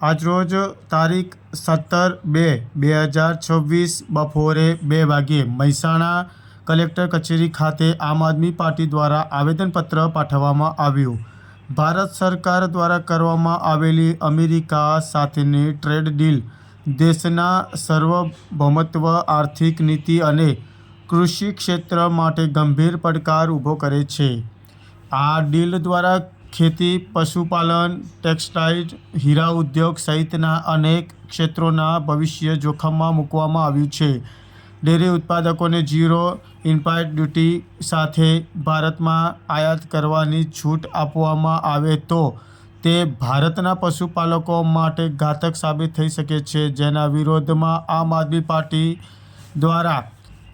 આજરોજ તારીખ સત્તર બે બે હજાર છવ્વીસ બપોરે બે વાગ્યે મહેસાણા કલેક્ટર કચેરી ખાતે આમ આદમી પાર્ટી દ્વારા આવેદનપત્ર પાઠવવામાં આવ્યું. ભારત સરકાર દ્વારા કરવામાં આવેલી અમેરિકા સાથેની ટ્રેડ ડીલ દેશના સાર્વભૌમત્વ, આર્થિક નીતિ અને કૃષિ ક્ષેત્ર માટે ગંભીર પડકાર ઊભો કરે છે. આ ડીલ દ્વારા ખેતી, પશુપાલન, ટેક્સટાઇલ, હીરા ઉદ્યોગ સહિતના અનેક ક્ષેત્રોના ભવિષ્ય જોખમમાં મૂકવામાં આવ્યું છે. ડેરી ઉત્પાદકોને ઝીરો ઇમ્પાયર ડ્યુટી સાથે ભારતમાં આયાત કરવાની છૂટ આપવામાં આવે તો તે ભારતના પશુપાલકો માટે ઘાતક સાબિત થઈ શકે છે, જેના વિરોધમાં આમ આદમી પાર્ટી દ્વારા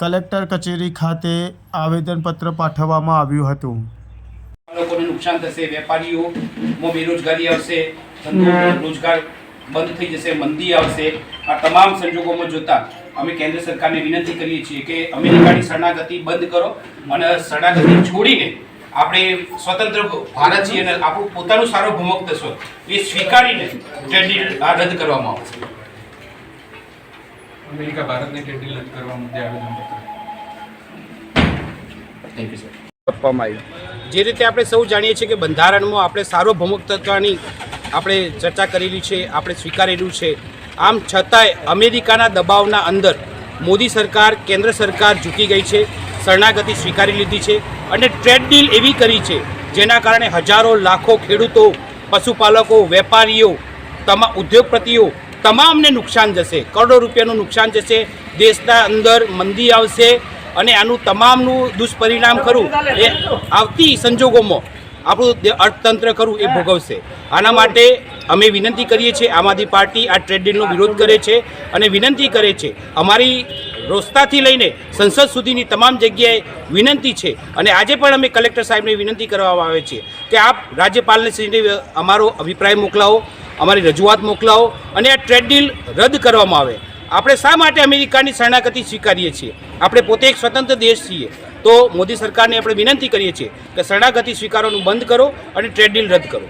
કલેક્ટર કચેરી ખાતે આવેદનપત્ર પાઠવવામાં આવ્યું હતું. લોકોને નુકસાન થશે વેપારીઓમાં બેરોજગારી આવશે ધંધો રોજગાર બંધ થઈ જશે મંદી આવશે. આ તમામ સંજોગોમાં જોતા. અમે કેન્દ્ર સરકારને વિનંતી કરીએ છીએ કે અમેરિકાની શરણાગતિ બંધ કરો અને શરણાગતિ છોડીને આપણે સ્વતંત્ર ભારત છીએ અને આપણું પોતાનું સાર્વભૌમત્વ છે એ સ્વીકારીને ટ્રેડ રદ કરવામાં આવશે. અમેરિકા ભારતને ટેટી રદ કરવા મુદ્દે આવેદનપત્ર. થેન્ક યુ સર આપવામાં આવ્યું. જે રીતે આપણે સૌ જાણીએ છીએ કે બંધારણમાં આપણે સાર્વભૌમત્વની આપણે ચર્ચા કરેલી છે, આપણે સ્વીકારેલું છે. આમ છતાંય અમેરિકાના દબાવના અંદર મોદી સરકાર, કેન્દ્ર સરકાર ઝૂકી ગઈ છે, શરણાગતિ સ્વીકારી લીધી છે અને ટ્રેડ ડીલ એવી કરી છે, જેના કારણે હજારો લાખો ખેડૂતો, પશુપાલકો, વેપારીઓ તમામ ઉદ્યોગપતિઓ તમામને નુકસાન જશે, કરોડો રૂપિયાનું નુકસાન જશે, દેશના અંદર મંદી આવશે અને આનું તમામનું દુષ્પરિણામ ખરું એ આવતી સંજોગોમાં આપણું અર્થતંત્ર ખરું એ ભોગવશે. આના માટે અમે વિનંતી કરીએ છીએ, આમ આદમી પાર્ટી આ ટ્રેડ ડીલનો વિરોધ કરે છે અને વિનંતી કરે છે, અમારી રોસ્તાથી લઈને સંસદ સુધીની તમામ જગ્યાએ વિનંતી છે. અને આજે પણ અમે કલેક્ટર સાહેબને વિનંતી કરવામાં આવે છે કે આપ રાજ્યપાલને શ્રીને અમારો અભિપ્રાય મોકલાવો, અમારી રજૂઆત મોકલાવો અને આ ટ્રેડ ડીલ રદ કરવામાં આવે. આપણે શા માટે અમેરિકાની શરણાગતિ સ્વીકારીએ છીએ? આપણે પોતે એક સ્વતંત્ર દેશ છીએ. તો મોદી સરકારને આપણે વિનંતી કરીએ છીએ કે શરણાગતિ સ્વીકારવાનું બંધ કરો અને ટ્રેડ ડીલ રદ કરો.